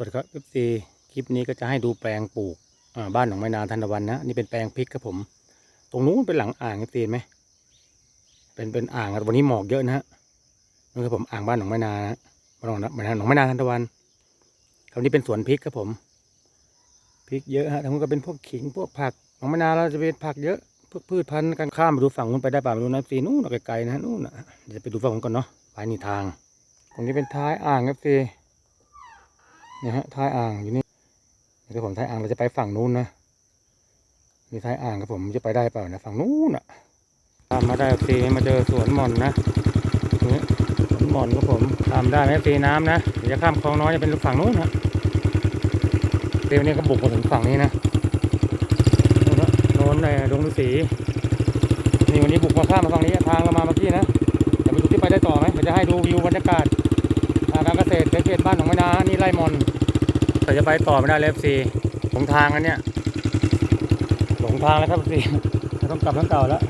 วัสดีครับ FC คลิปนี้ก็จะให้ดูแปลงปลูกบ้านหนองไม้นาทันวันนะนี่เป็นแปลงพริกครับผม ตรงนู้นเป็นหลังอ่าง FC เห็นไหมเป็นเป็นอ่างวันนี้หมอกเยอะนะฮะนี่คือผมอ่างบ้านหนองไม้นานะบ้านหนองไม้นาหนองไม้นาทันวันคราวนี้เป็นสวนพริกครับผมพริกเยอะฮะทั้งหมดก็เป็นพวกขิงพวกผักหนองไม้นาเราจะเป็นผักเยอะพวกพืชพันธุ์กันข้ามไปดูฝั่งนู้นไปได้ป่ะไปดูนะ FC นู้นไกลๆนะฮะนู้นนะเดี๋ยวไปดูฝั่งนู้นก่อนเนาะไปนี่ทางตรงนี้เป็นท้ายอ่าง FC เนี่ยฮะท้ายอ่างอยู่นี่นี่ครับผมท้ายอ่างเราจะไปฝั่งนู้นนะมีท้ายอ่างครับผมจะไปได้เปล่านะฝั่งนู้นอะตามมาได้ฟีมาเจอสวนหม่อนนะนี้สวนหม่อนครับผมตามได้ไหมฟีน้ำนะเดี๋ยวจะข้ามคลองน้อยจะเป็นฝั่งนู้นฮะฟีวันนี้ก็บุกมาถึงฝั่งนี้นะโน้นเลยดงฤาษีนี่วันนี้บุกมาข้ามมาฝั่งนี้ทางเรามาเมื่อกี้นะเดี๋ยวไปดูที่ไปได้ต่อไหมเดี๋ยวจะให้ดูวิวบรรยากาศ การเกษตรเขตบ้านของแม่นานี่ไร่มอนแต่จะไปต่อไม่ได้เลฟซีหลงทางอันเนี้ยหลงทางแล้วครับซีต้องกลับทั้งเก่าแล้ว